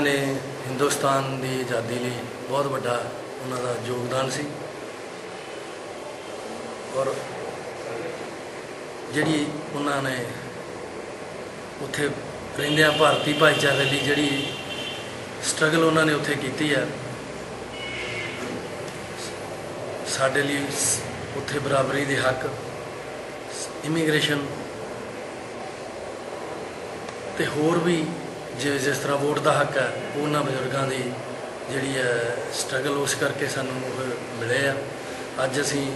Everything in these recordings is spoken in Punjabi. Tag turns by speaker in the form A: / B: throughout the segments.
A: ਹਿੰਦੁਸਤਾਨ ਦੀ ਆਜ਼ਾਦੀ ਲਈ ਬਹੁਤ ਵੱਡਾ ਉਹਨਾਂ ਦਾ ਯੋਗਦਾਨ ਸੀ। ਔਰ ਜਿਹੜੀ ਉਹਨਾਂ ਨੇ ਉੱਥੇ ਰਹਿੰਦਿਆਂ ਭਾਰਤੀ ਭਾਈਚਾਰੇ ਲਈ ਜਿਹੜੀ ਸਟਰਗਲ ਉਹਨਾਂ ਨੇ ਉੱਥੇ ਕੀਤੀ ਹੈ ਸਾਡੇ ਲਈ ਉੱਥੇ ਬਰਾਬਰੀ ਦੇ ਹੱਕ ਇਮੀਗ੍ਰੇਸ਼ਨ ਤੇ ਹੋਰ ਵੀ ਜਿਵੇਂ ਜਿਸ ਤਰ੍ਹਾਂ ਵੋਟ ਦਾ ਹੱਕ ਹੈ, ਉਹਨਾਂ ਬਜ਼ੁਰਗਾਂ ਦੀ ਜਿਹੜੀ ਹੈ ਸਟਰਗਲ ਉਸ ਕਰਕੇ ਸਾਨੂੰ ਮਿਲੇ ਆ। ਅੱਜ ਅਸੀਂ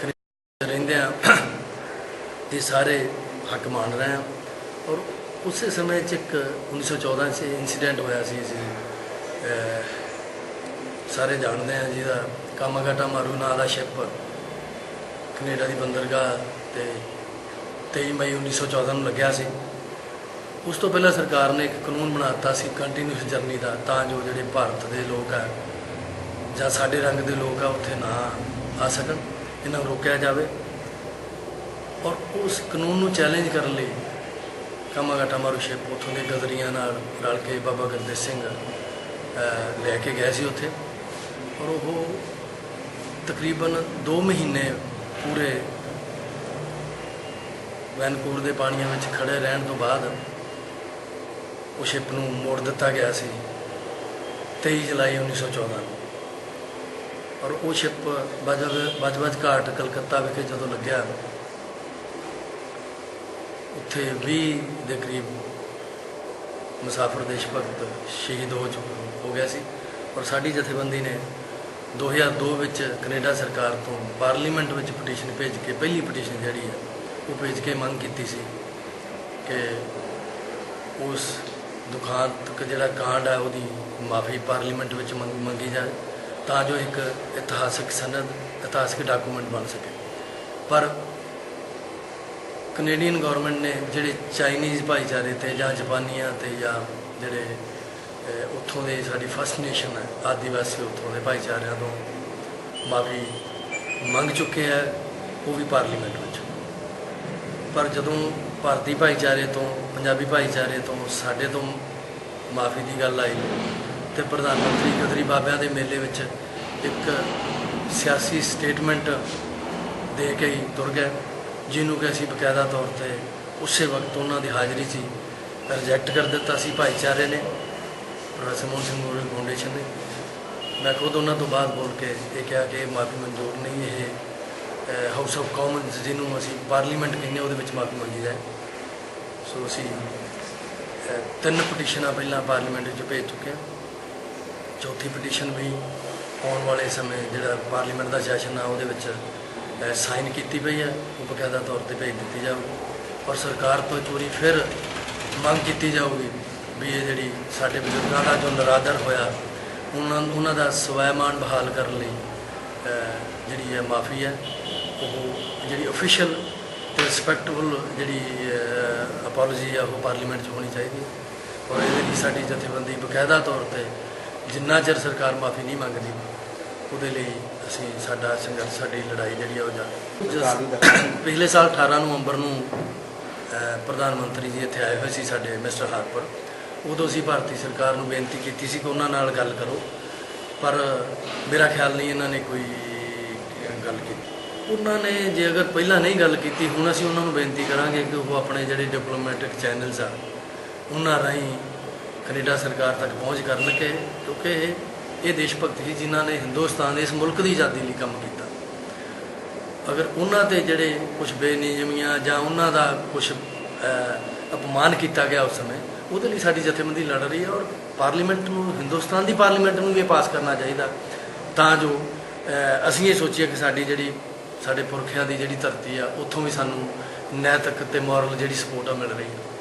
A: ਕੈਨੇਡਾ ਰਹਿੰਦੇ ਆ ਇਹ ਸਾਰੇ ਹੱਕ ਮੰਨ ਰਹੇ ਆ ਔਰ ਉਸੇ ਸਮੇਂ 'ਚ ਇੱਕ 1914 'ਚ ਇਨਸੀਡੈਂਟ ਹੋਇਆ ਸੀ, ਅਸੀਂ ਸਾਰੇ ਜਾਣਦੇ ਆ ਜਿਹਦਾ ਕਾਮਾਗਾਟਾ ਮਾਰੂ ਨਾਂ ਦਾ ਸ਼ਿਪ ਕੈਨੇਡਾ ਦੀ ਬੰਦਰਗਾਹ ਤੇ 23 ਮਈ 1914 ਨੂੰ ਲੱਗਿਆ ਸੀ। ਉਸ ਤੋਂ ਪਹਿਲਾਂ ਸਰਕਾਰ ਨੇ ਇੱਕ ਕਾਨੂੰਨ ਬਣਾਤਾ ਸੀ ਕੰਟੀਨਿਊਸ ਜਰਨੀ ਦਾ, ਤਾਂ ਜੋ ਜਿਹੜੇ ਭਾਰਤ ਦੇ ਲੋਕ ਆ ਜਾਂ ਸਾਡੇ ਰੰਗ ਦੇ ਲੋਕ ਆ ਉੱਥੇ ਨਾ ਆ ਸਕਣ, ਇਹਨਾਂ ਨੂੰ ਰੋਕਿਆ ਜਾਵੇ। ਔਰ ਉਸ ਕਾਨੂੰਨ ਨੂੰ ਚੈਲੰਜ ਕਰਨ ਲਈ ਕਾਮਾਗਾਟਾ ਮਾਰੂ ਸ਼ਿਪ ਉੱਥੋਂ ਦੇ ਗਦਰੀਆਂ ਨਾਲ ਰਲ ਕੇ ਬਾਬਾ ਗੁਰਦੇਵ ਸਿੰਘ ਲੈ ਕੇ ਗਏ ਸੀ ਉੱਥੇ। ਔਰ ਉਹ ਤਕਰੀਬਨ 2 ਮਹੀਨੇ ਪੂਰੇ ਵੈਨਕੂਵਰ ਦੇ ਪਾਣੀਆਂ ਵਿੱਚ ਖੜੇ ਰਹਿਣ ਤੋਂ ਬਾਅਦ ਉਹ ਸ਼ਿਪ ਨੂੰ ਮੋੜ ਦਿੱਤਾ ਗਿਆ ਸੀ 23 ਜੁਲਾਈ 1914 ਨੂੰ। ਔਰ ਉਹ ਸ਼ਿਪ ਬਜਬ ਬਜਬਜ ਘਾਟ ਕਲਕੱਤਾ ਵਿਖੇ ਜਦੋਂ ਲੱਗਿਆ, ਉੱਥੇ 20 ਦੇ ਕਰੀਬ ਮੁਸਾਫਰ ਦੇਸ਼ ਭਗਤ ਸ਼ਹੀਦ ਹੋ ਚੁੱਕੇ ਹੋ ਗਿਆ ਸੀ। ਔਰ ਸਾਡੀ ਜਥੇਬੰਦੀ ਨੇ 2002 ਵਿੱਚ ਕੈਨੇਡਾ ਸਰਕਾਰ ਤੋਂ ਪਾਰਲੀਮੈਂਟ ਵਿੱਚ ਪਟੀਸ਼ਨ ਭੇਜ ਕੇ, ਪਹਿਲੀ ਪਟੀਸ਼ਨ ਜਿਹੜੀ ਹੈ, ਉਹ ਭੇਜ ਕੇ ਮੰਗ ਕੀਤੀ ਸੀ ਕਿ ਉਸ ਦੁਖਾਂਤਕ ਜਿਹੜਾ ਕਾਂਡ ਹੈ ਉਹਦੀ ਮਾਫੀ ਪਾਰਲੀਮੈਂਟ ਵਿੱਚ ਮੰਗ- ਮੰਗੀ ਜਾਏ ਤਾਂ ਜੋ ਇੱਕ ਇਤਿਹਾਸਕ ਸਨਦ, ਇਤਿਹਾਸਕ ਡਾਕੂਮੈਂਟ ਬਣ ਸਕੇ। ਪਰ ਕੈਨੇਡੀਅਨ ਗਵਰਨਮੈਂਟ ਨੇ ਜਿਹੜੇ ਚਾਈਨੀਜ਼ ਭਾਈਚਾਰੇ ਤੇ ਜਾਂ ਜਾਪਾਨੀਆਂ ਤੇ ਜਾਂ ਜਿਹੜੇ ਉੱਥੋਂ ਦੇ ਸਾਡੀ ਫਸਟ ਨੇਸ਼ਨ ਹੈ, ਆਦੀਵਾਸੀ ਉੱਥੋਂ ਦੇ ਭਾਈਚਾਰਿਆਂ ਤੋਂ ਮਾਫੀ ਮੰਗ ਚੁੱਕੇ ਹੈ ਉਹ ਵੀ ਪਾਰਲੀਮੈਂਟ ਵਿੱਚ। ਪਰ ਜਦੋਂ ਭਾਰਤੀ ਭਾਈਚਾਰੇ ਤੋਂ, ਪੰਜਾਬੀ ਭਾਈਚਾਰੇ ਤੋਂ, ਸਾਡੇ ਤੋਂ ਮਾਫੀ ਦੀ ਗੱਲ ਆਈ। ਤੇ ਪ੍ਰਧਾਨ ਮੰਤਰੀ ਗਦਰੀ ਬਾਬਿਆਂ ਦੇ ਮੇਲੇ ਵਿੱਚ ਇੱਕ ਸਿਆਸੀ ਸਟੇਟਮੈਂਟ ਦੇ ਕੇ ਹੀ ਤੁਰ ਗਏ, ਜਿਹਨੂੰ ਕਿ ਅਸੀਂ ਬਕਾਇਦਾ ਤੌਰ ਤੇ ਉਸੇ ਵਕਤ ਉਹਨਾਂ ਦੀ ਹਾਜ਼ਰੀ 'ਚ ਹੀ ਰਿਜੈਕਟ ਕਰ ਦਿੱਤਾ ਸੀ ਭਾਈਚਾਰੇ ਨੇ, professor Mohan Singh moral foundation ਨੇ। ਮੈਂ ਖੁਦ ਉਹਨਾਂ ਤੋਂ ਬਾਅਦ ਬੋਲ ਕੇ ਇਹ ਕਿਹਾ ਕਿ ਮਾਫੀ ਮਨਜ਼ੂਰ ਨਹੀਂ, ਇਹ ਹਾਊਸ ਆਫ ਕਾਮਨਸ ਜਿਹਨੂੰ ਅਸੀਂ ਪਾਰਲੀਮੈਂਟ ਕਹਿੰਦੇ ਹਾਂ, ਉਹਦੇ ਵਿੱਚ ਮਾਫੀ ਮੰਗੀ ਹੈ। ਸੋ ਅਸੀਂ ਤਿੰਨ ਪਟੀਸ਼ਨਾਂ ਪਹਿਲਾਂ ਪਾਰਲੀਮੈਂਟ ਵਿੱਚ ਭੇਜ ਚੁੱਕੇ ਹਾਂ। ਚੌਥੀ ਪਟੀਸ਼ਨ ਵੀ ਆਉਣ ਵਾਲੇ ਸਮੇਂ ਜਿਹੜਾ ਪਾਰਲੀਮੈਂਟ ਦਾ ਸੈਸ਼ਨ ਆ ਉਹਦੇ ਵਿੱਚ ਸਾਈਨ ਕੀਤੀ ਪਈ ਹੈ। ਉਹ ਬਕਾਇਦਾ ਤੌਰ ਤੇ ਭੇਜ ਦਿੱਤੀ ਜਾਊਗੀ। ਔਰ ਸਰਕਾਰ ਤੋਂ ਇੱਕ ਵਾਰੀ ਫਿਰ ਮੰਗ ਕੀਤੀ ਜਾਊਗੀ ਵੀ ਇਹ ਜਿਹੜੀ ਸਾਡੇ ਬਜ਼ੁਰਗਾਂ ਦਾ ਜੋ ਨਰਾਦਰ ਹੋਇਆ ਉਹਨਾਂ ਉਹਨਾਂ ਦਾ ਸਵੈਮਾਨ ਬਹਾਲ ਕਰਨ ਲਈ ਜਿਹੜੀ ਹੈ ਮਾਫੀ ਹੈ ਉਹ ਜਿਹੜੀ ਅਫੀਸ਼ੀਅਲ ਤੇ ਰਿਸਪੈਕਟਫੁਲ ਜਿਹੜੀ ਅਪੋਲੋਜੀ ਆ ਉਹ ਪਾਰਲੀਮੈਂਟ 'ਚ ਹੋਣੀ ਚਾਹੀਦੀ ਹੈ। ਔਰ ਇਹਦੇ ਲਈ ਸਾਡੀ ਜਥੇਬੰਦੀ ਬਕਾਇਦਾ ਤੌਰ ਤੇ ਜਿੰਨਾ ਚਿਰ ਸਰਕਾਰ ਮਾਫੀ ਨਹੀਂ ਮੰਗਦੀ ਉਹਦੇ ਲਈ ਅਸੀਂ ਸਾਡਾ ਸੰਘਰਸ਼ ਸਾਡੀ ਲੜਾਈ ਜਿਹੜੀ ਆ ਉਹ ਜਾਰੀ ਪਿਛਲੇ ਸਾਲ 18 ਨਵੰਬਰ ਨੂੰ ਪ੍ਰਧਾਨ ਮੰਤਰੀ ਜੀ ਇੱਥੇ ਆਏ ਹੋਏ ਸੀ ਸਾਡੇ ਮਿਸਟਰ ਹਾਰਪਰ। ਉਦੋਂ ਅਸੀਂ ਭਾਰਤੀ ਸਰਕਾਰ ਨੂੰ ਬੇਨਤੀ ਕੀਤੀ ਸੀ ਕਿ ਉਹਨਾਂ ਨਾਲ ਗੱਲ ਕਰੋ। ਪਰ ਮੇਰਾ ਖਿਆਲ ਨਹੀਂ ਇਹਨਾਂ ਨੇ ਕੋਈ ਗੱਲ ਕੀਤੀ। ਉਹਨਾਂ ਨੇ ਜੇ ਅਗਰ ਪਹਿਲਾਂ ਨਹੀਂ ਗੱਲ ਕੀਤੀ, ਹੁਣ ਅਸੀਂ ਉਹਨਾਂ ਨੂੰ ਬੇਨਤੀ ਕਰਾਂਗੇ ਕਿ ਉਹ ਆਪਣੇ ਜਿਹੜੇ ਡਿਪਲੋਮੈਟਿਕ ਚੈਨਲਸ ਆ, ਉਹਨਾਂ ਰਾਹੀਂ ਕੈਨੇਡਾ ਸਰਕਾਰ ਤੱਕ ਪਹੁੰਚ ਕਰਨ ਕਿ ਕਿਉਂਕਿ ਇਹ ਇਹ ਦੇਸ਼ ਭਗਤ ਸੀ ਜਿਨ੍ਹਾਂ ਨੇ ਹਿੰਦੁਸਤਾਨ ਦੇ ਇਸ ਮੁਲਕ ਦੀ ਆਜ਼ਾਦੀ ਲਈ ਕੰਮ ਕੀਤਾ। ਅਗਰ ਉਹਨਾਂ ਤੇ ਜਿਹੜੇ ਕੁਝ ਬੇਨਿਯਮੀਆਂ ਜਾਂ ਉਹਨਾਂ ਦਾ ਕੁਝ ਅਪਮਾਨ ਕੀਤਾ ਗਿਆ ਉਸ ਸਮੇਂ ਉਹਦੇ ਲਈ ਸਾਡੀ ਜਥੇਬੰਦੀ ਲੜ ਰਹੀ ਹੈ ਔਰ ਪਾਰਲੀਮੈਂਟ ਨੂੰ, ਹਿੰਦੁਸਤਾਨ ਦੀ ਪਾਰਲੀਮੈਂਟ ਨੂੰ ਵੀ ਇਹ ਪਾਸ ਕਰਨਾ ਚਾਹੀਦਾ। ਤਾਂ ਜੋ ਅਸੀਂ ਇਹ ਸੋਚੀਏ ਕਿ ਸਾਡੀ ਜਿਹੜੀ, ਸਾਡੇ ਪੁਰਖਿਆਂ ਦੀ ਜਿਹੜੀ ਧਰਤੀ ਆ, ਉੱਥੋਂ ਵੀ ਸਾਨੂੰ ਨੈਤਿਕ ਤੇ ਮੋਰਲ ਜਿਹੜੀ ਸਪੋਰਟ ਆ ਮਿਲ ਰਹੀ ਹੈ।